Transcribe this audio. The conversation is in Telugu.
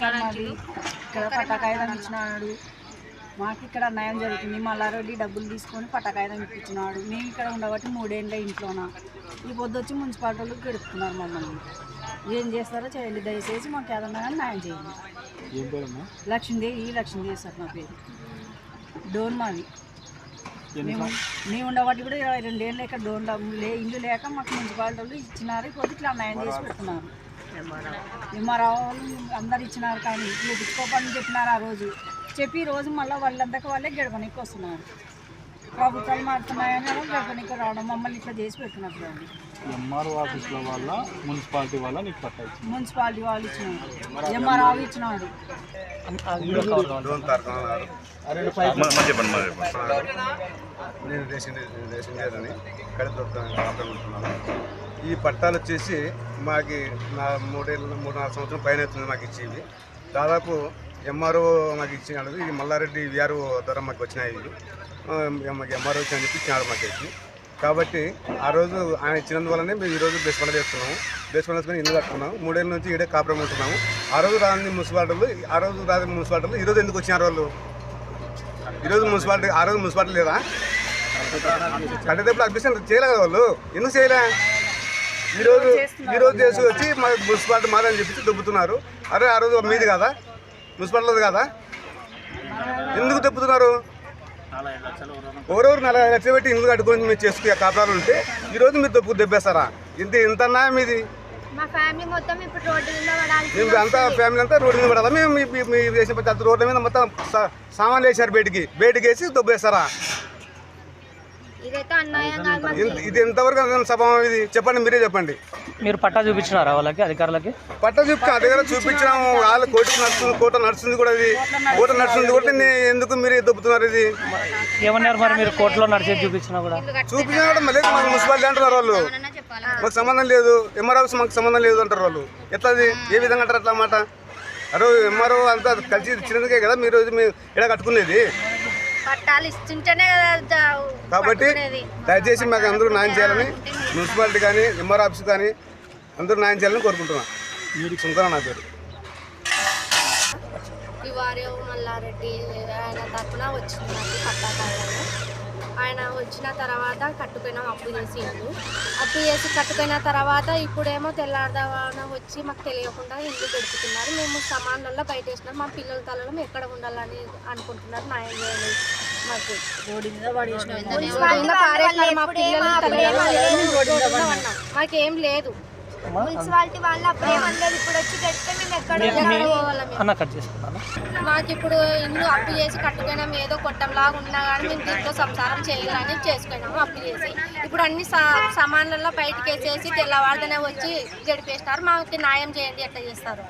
సార్ మాది ఇక్కడ ఇచ్చినాడు. మాకు ఇక్కడ న్యాయం జరుగుతుంది మల్లారెడ్డి డబ్బులు తీసుకొని పట్టకాయుధం ఇప్పించినాడు. మేము ఇక్కడ ఉండబట్టి మూడేళ్ళ ఇంట్లోన. ఈ పొద్దు వచ్చి మున్సిపాలిటీలు గడుపుతున్నారు మమ్మల్ని. ఏం చేస్తారో చేయండి. దయచేసి మాకు ఏదన్నా కానీ న్యాయం చేయండి. లక్ష్మీదేవి ఈ లక్ష్మీదేవి సార్ నా పేరు. డోన్ మాది. ఎన్ని మేము ఉండబట్టి కూడా ఇరవై రెండేళ్ళు ఇక్కడ డోన్ లే ఇల్లు లేక మాకు మున్సిపాలిటీలు ఇచ్చినారు. ఇప్పుడు ఇట్లా న్యాయం చేసి పెడుతున్నారు. ఎంఆర్ఓ వాళ్ళు అందరు ఇచ్చినారు కానీ చూపించుకోపని చెప్పినారు ఆ రోజు. చెప్పి ఈ రోజు మళ్ళీ వాళ్ళంతకు వాళ్ళే గడపనికి వస్తున్నారు. ప్రభుత్వాలు మారుతున్నాయని గడపనికి రావడం మమ్మల్ని ఇట్లా చేసి పెడుతున్నారు చూడండి ఎంఆర్ఓ ఆఫీస్లో వాళ్ళ మున్సిపాలిటీ వాళ్ళ నీకు పట్టా ఇచ్చింది. మున్సిపాలిటీ వాళ్ళు ఇచ్చినారు. ఎంఆర్ఓ ఇచ్చినాడు నేను రేషన్ రేషన్ లేదని ఉంటున్నాను ఈ పట్టాలు వచ్చేసి మాకి నా మూడేళ్ళు మూడు నాలుగు సంవత్సరం పైన అవుతుంది మాకు ఇచ్చేవి. దాదాపు ఎంఆర్ఓ మాకు ఇచ్చినాడు. ఇది మల్లారెడ్డి విఆర్ఓ ద్వారా మాకు వచ్చినాయి మాకు ఎంఆర్ఓ వచ్చి అని చెప్పి ఇచ్చినాడు మాకు ఇచ్చి కాబట్టి ఆ రోజు ఆయన ఇచ్చినందువల్లనే మేము ఈరోజు బేస్ పండుగ చేస్తున్నాము బేస్ పండుగ చేసుకుని ఇల్లు కట్టుకున్నాము. మూడేళ్ళ నుంచి ఈడే కాపురం ఉంటున్నాము ఆ రోజు రాని మున్సిపాలిటీలు ఆ రోజు రాని మున్సిపాలిటీలు ఈరోజు ఎందుకు వచ్చినారు వాళ్ళు? ఈరోజు మున్సిపాలిటీ ఆ రోజు మున్సిపాలిటీ లేదా? కట్టేటప్పుడు అడ్మిషన్ చేయలేదు వాళ్ళు. ఎందుకు చేయలే? ఈరోజు ఈరోజు చేసి వచ్చి మా మున్సిపాలిటీ మారని చెప్పి దొబ్బుతున్నారు. అరే ఆ రోజు మీది కదా. మున్సిపాలిటీ కదా? ఎందుకు దొబ్బుతున్నారు ఎవరెవరు నలభై లక్షలు పెట్టి ఇల్లు కట్టుకొని మీరు చేసుకునే కాపురాలు ఉంటే ఈరోజు మీరు దొబ్బు దెబ్బేస్తారా? ఇంత ఇప్పుడు రోడ్డు మీద మేము అంతా ఫ్యామిలీ అంతా రోడ్డు మీద పడాలా? మేము మీ- వేసిన ప్రతి రోడ్ల మీద మొత్తం సామాన్లు వేసారు బయటికి. బయటికి వేసి దొబ్బేస్తారా. ఇంత- ఇది ఎంతవరకు సభావం ఇది? చెప్పండి మీరే చెప్పండి. మీరు పట్టా చూపించినారా వాళ్ళకి అధికారులకి? పట్ట చూపించాం అదే కదా చూపించాము వాళ్ళు కోర్టు నడుస్తుంది కోట నడుస్తుంది కూడా ఇది. కోట నడుస్తుంది కూడా ఎందుకు మీరు దొబ్బుతున్నారు ఇది? ఏమన్నారు మరి మీరు కోర్టులో నడిచేది చూపించినా కూడా? చూపించినా కూడా మళ్ళీ మాకు మున్సిపాలిటీ అంటున్నారు వాళ్ళు. మాకు సంబంధం లేదు. ఎంఆర్ఓ మాకు సంబంధం లేదు అంటారు వాళ్ళు. ఎట్లా అది? ఏ విధంగా అంటారు అట్లా మాట? అరే ఎంఆర్ఓ అంతా కలిసి ఇచ్చినందుకే కదా మీరు ఇక్కడ కట్టుకునేది. పట్టాలు ఇస్తుంటేనే కదా కాబట్టి. దయచేసి మాకు అందరూ న్యాయం చేయాలని మున్సిపాలిటీ కానీ ఎంఆర్ ఆఫీస్ కానీ అందరూ న్యాయం చేయాలని కోరుకుంటున్నాను మీరు సుంకర నా పేరు. ఇవారు మల్లారెడ్డి ఆయన తరఫున వచ్చింది నాకు పట్టాకాలను ఆయన వచ్చిన తర్వాత కట్టుకున్నాం అప్పు చేసి ఇల్లు అప్పు చేసి కట్టుకున్న తర్వాత ఇప్పుడేమో తెల్లారుదాన వచ్చి మాకు తెలియకుండా ఇల్లు గడుపుతున్నారు. మేము సమానంలో బయట వేసినాం మా పిల్లల తలలో ఎక్కడ ఉండాలని అనుకుంటున్నారు న్యాయం చేయాలి మాకు పారేసినారు. మా పిల్లలు. మాకేం లేదు. మున్సిపాలిటీ వాళ్ళు అప్పుడే మనలేదు ఇప్పుడు వచ్చి కడితే మేము ఎక్కడ? అన్న కట్ చేసుకున్నాను. మాకు ఇప్పుడు ఇల్లు అప్పు చేసి కట్టుకున్నాం ఏదో కొట్టంలాగా ఉన్నా కానీ మేము దీంతో సంసారం చేయాలని చేసుకున్నాము అప్పు చేసి. ఇప్పుడు అన్ని సా- సామాన్లలో బయటకు వేసేసి తెల్లవారుదనే వచ్చి గడిపేస్తారు మాకు న్యాయం చేయండి ఎట్లా చేస్తారు?